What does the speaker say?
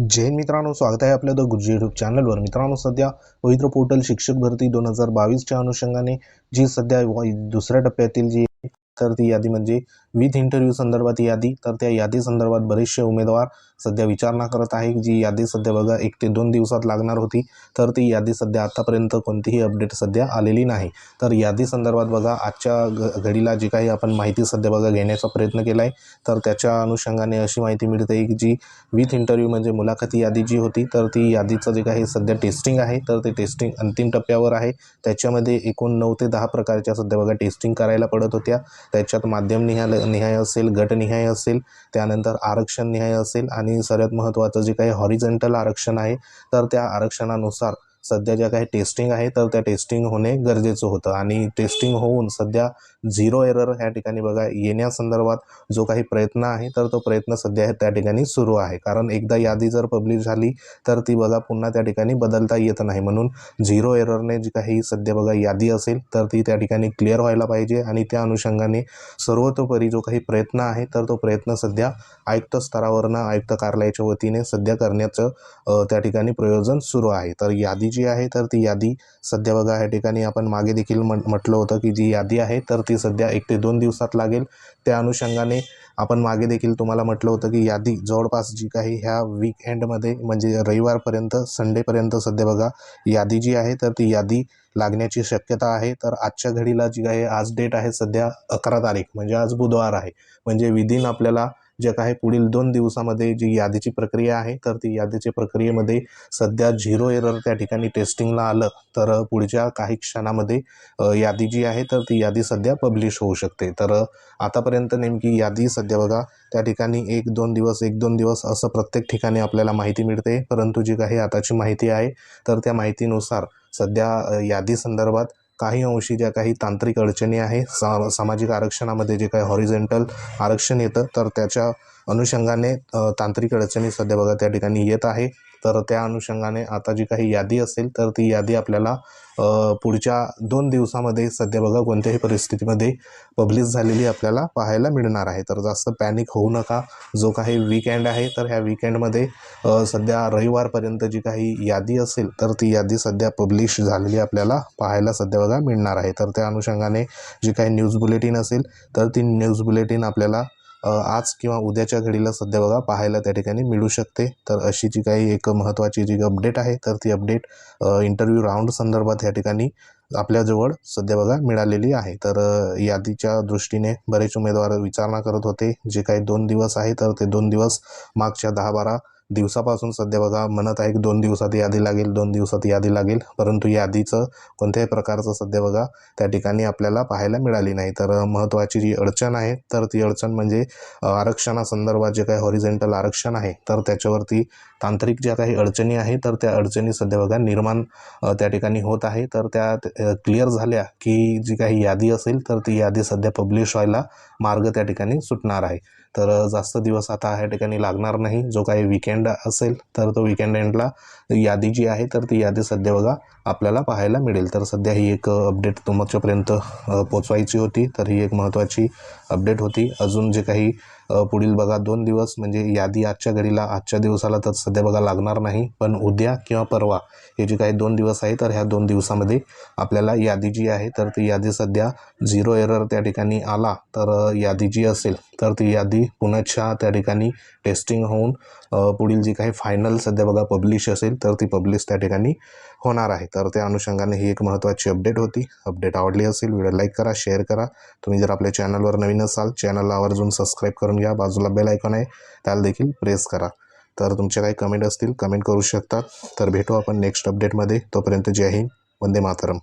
जैन मित्रांनो स्वागत आहे आपल्या द गुरुजी युट्यूब चॅनलवर मित्रांनो सध्या पवित्र पोर्टल शिक्षक भरती दोन हजार बावीसच्या अनुषंगाने जी सध्या दुसऱ्या टप्प्यातील जी तर ती यादी म्हणजे विथ इंटरव्ह्यू संदर्भात यादी तर त्या यादी संदर्भात बरेचसे उमेदवार सध्या विचारणा करत आहे जी यादी सध्या बघा एक ते दोन दिवसात लागणार होती. तर ती यादी सध्या आतापर्यंत कोणतीही अपडेट सध्या आलेली नाही. तर यादी संदर्भात बघा आजच्या घडीला जी काही आपण माहिती सध्या बघा घेण्याचा प्रयत्न केला आहे तर त्याच्या अनुषंगाने अशी माहिती मिळते की जी विथ इंटरव्ह्यू म्हणजे मुलाखती यादी जी होती तर ती यादीचं जे काही सध्या टेस्टिंग आहे तर ते टेस्टिंग अंतिम टप्प्यावर आहे. त्याच्यामध्ये एकूण नऊ ते दहा प्रकारच्या सध्या बघा टेस्टिंग करायला पडत होत्या. त्याच्यात माध्यम निघालं निहाय असेल गटनिहाय असेल त्यानंतर आरक्षण निहाय असेल आणि सर्वात महत्त्वाचं जे काही हॉरिझेंटल आरक्षण आहे तर त्या आरक्षणानुसार सध्या ज्या काही टेस्टिंग आहे तर त्या टेस्टिंग होणे गरजेचं होतं. आणि टेस्टिंग होऊन सध्या झिरो एरर ह्या ठिकाणी बघा येण्यासंदर्भात जो काही प्रयत्न आहे तर तो प्रयत्न सध्या त्या ठिकाणी सुरू आहे. कारण एकदा यादी जर पब्लिश झाली तर ती बघा पुन्हा त्या ठिकाणी बदलता येत नाही. म्हणून झिरो एररने जी काही सध्या बघा यादी असेल तर ती त्या ठिकाणी क्लिअर व्हायला पाहिजे. आणि त्या अनुषंगाने सर्वतोपरी जो काही प्रयत्न आहे तर तो प्रयत्न सध्या आयुक्त स्तरावरनं आयुक्त कार्यालयाच्या वतीने सध्या करण्याचं त्या ठिकाणी प्रयोजन सुरू आहे. तर यादी जी आहे तर ती यादी सध्या बघा या ठिकाणी आपण मागे देखील म्हण म्हटलं होतं की जी यादी आहे तर ती सध्या एक ते दोन दिवसात लागेल. त्या अनुषंगाने आपण मागे देखील तुम्हाला म्हटलं होतं की यादी जवळपास जी काही ह्या वीकएंडमध्ये म्हणजे रविवारपर्यंत संडेपर्यंत सध्या बघा यादी जी आहे तर ती यादी लागण्याची शक्यता आहे. तर आजच्या घडीला जी काही आज डेट आहे सध्या अकरा तारीख म्हणजे आज बुधवार आहे. म्हणजे विदिन आपल्याला जे काही पुढील दोन दिवसामध्ये जी यादीची प्रक्रिया आहे तर ती यादीच्या प्रक्रियेमध्ये सध्या झिरो एरर त्या ठिकाणी टेस्टिंगला आलं तर पुढच्या काही क्षणामध्ये यादी जी आहे तर ती यादी सध्या पब्लिश होऊ शकते. तर आतापर्यंत नेमकी यादी सध्या बघा त्या ठिकाणी एक दोन दिवस एक दोन दिवस असं प्रत्येक ठिकाणी आपल्याला माहिती मिळते. परंतु जी काही आताची माहिती आहे तर त्या माहितीनुसार सध्या यादी संदर्भात काही अंशी ज्या काही तांत्रिक अडचणी आहे. सा सामाजिक आरक्षणामध्ये जे काही हॉरिझेंटल आरक्षण येतं तर त्याच्या अनुषंगाने तांत्रिक अडचणी सध्या बघा त्या ठिकाणी येत आहे. तर त्या अनुषंगाने आता जी काही यादी असेल तर ती यादी आपल्याला पुढच्या दोन दिवसामध्ये सध्या बघा कोणत्याही परिस्थितीमध्ये पब्लिश झालेली आपल्याला पाहायला मिळणार आहे. तर जास्त पॅनिक होऊ नका. जो काही वीकेंड आहे तर ह्या वीकेंडमध्ये सध्या रविवारपर्यंत जी काही यादी असेल तर ती यादी सध्या पब्लिश झालेली आपल्याला पाहायला सध्या बघा मिळणार आहे. तर त्या अनुषंगाने जी काही न्यूज बुलेटिन असेल तर ती न्यूज बुलेटिन आपल्याला आज किंवा उद्याच्या घडीला सध्या बघा पाहायला त्या ठिकाणी मिळू शकते. तर अशी जी काही एक महत्त्वाची जी अपडेट आहे तर ती अपडेट इंटरव्ह्यू राऊंड संदर्भात या ठिकाणी आपल्याजवळ सध्या बघा मिळालेली आहे. तर यादीच्या दृष्टीने बरेच उमेदवार विचारणा करत होते. जे काही दोन दिवस आहे तर ते दोन दिवस मागच्या दहा बारा दिवसापासून सध्या बघा म्हणत आहे की दोन दिवसात यादी लागेल दोन दिवसात यादी लागेल. परंतु यादीचं कोणत्याही प्रकारचं सध्या बघा त्या ठिकाणी आपल्याला पाहायला मिळाली नाही. तर महत्त्वाची जी अडचण आहे तर ती अडचण म्हणजे आरक्षणासंदर्भात जे काही हॉरिझेंटल आरक्षण आहे तर त्याच्यावरती तांत्रिक ज्या काही अडचणी आहे तर त्या अडचणी सध्या बघा निर्माण त्या ठिकाणी होत आहे. तर त्या क्लिअर झाल्या की जी काही यादी असेल तर ती यादी सध्या पब्लिश व्हायला मार्ग त्या ठिकाणी सुटणार आहे. तर जास्त दिवस आता ह्या ठिकाणी लागणार नाही. जो काही विकेंड असेल तर तो विकेंड एंडला यादी जी आहे तर ती यादी सध्या बघा आपल्याला पाहायला मिळेल. तर सध्या ही एक अपडेट तुमच्यापर्यंत पोचवायची होती. तर ही एक महत्त्वाची अपडेट होती. अजून जे काही पुढील बघा दोन दिवस म्हणजे यादी आजच्या घडीला आजच्या दिवसाला तर सध्या बघा लागणार नाही. पण उद्या किंवा परवा हे जे काही दोन दिवस आहे तर ह्या दोन दिवसामध्ये आपल्याला यादी जी आहे तर ती यादी सध्या झिरो एरर त्या ठिकाणी आला तर यादी जी असेल तर ती यादी पुण्याच्या त्या ठिकाणी टेस्टिंग होऊन पुढील जी काही फायनल सध्या बघा पब्लिश असेल तर ती पब्लिश त्या ठिकाणी होणार आहे. तर त्या अनुषंगाने ही एक महत्त्वाची अपडेट होती. अपडेट आवडली असेल व्हिडिओ लाईक करा शेअर करा. तुम्ही जर आपल्या चॅनलवर नवीन असाल चॅनलला आवर्जून सबस्क्राईब करून घ्या. बाजूला बेल आयकॉन आहे त्याला देखील प्रेस करा. तर तुमचे काही कमेंट असतील कमेंट करू शकतात तर भेटू आपण नेक्स्ट अपडेटमध्ये तोपर्यंत जय हिंद वंदे मातरम.